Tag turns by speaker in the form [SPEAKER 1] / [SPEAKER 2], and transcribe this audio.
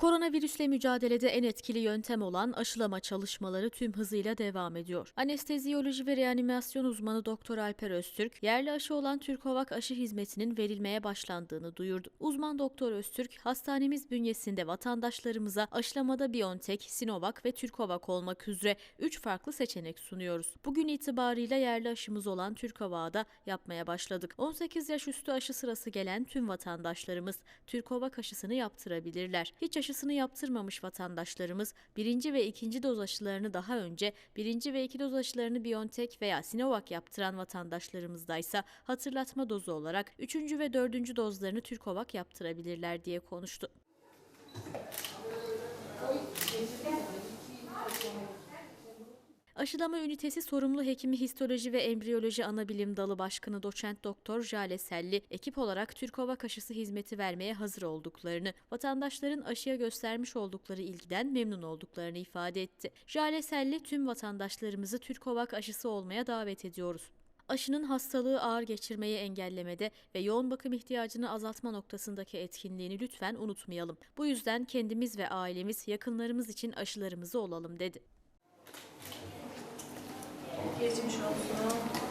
[SPEAKER 1] Koronavirüsle mücadelede en etkili yöntem olan aşılama çalışmaları tüm hızıyla devam ediyor. Anesteziyoloji ve reanimasyon uzmanı Doktor Alper Öztürk, yerli aşı olan Türkovak aşı hizmetinin verilmeye başlandığını duyurdu. Uzman Doktor Öztürk, hastanemiz bünyesinde vatandaşlarımıza aşılamada BioNTech, Sinovac ve Türkovak olmak üzere 3 farklı seçenek sunuyoruz. Bugün itibarıyla yerli aşımız olan Türkovak'ı da yapmaya başladık. 18 yaş üstü aşı sırası gelen tüm vatandaşlarımız Türkovak aşısını yaptırabilirler. Hiç aşısını yaptırmamış vatandaşlarımız birinci ve ikinci doz aşılarını daha önce, birinci ve iki doz aşılarını BioNTech veya Sinovac yaptıran vatandaşlarımızdaysa hatırlatma dozu olarak üçüncü ve dördüncü dozlarını Türkovak yaptırabilirler diye konuştu. Aşılama ünitesi sorumlu hekimi histoloji ve embriyoloji anabilim dalı başkanı doçent doktor Jale Selli, ekip olarak Türkovak aşısı hizmeti vermeye hazır olduklarını, vatandaşların aşıya göstermiş oldukları ilgiden memnun olduklarını ifade etti. Jale Selli, tüm vatandaşlarımızı Türkovak aşısı olmaya davet ediyoruz. Aşının hastalığı ağır geçirmeyi engellemede ve yoğun bakım ihtiyacını azaltma noktasındaki etkinliğini lütfen unutmayalım. Bu yüzden kendimiz ve ailemiz, yakınlarımız için aşılarımızı olalım dedi.
[SPEAKER 2] Geçmiş olsun.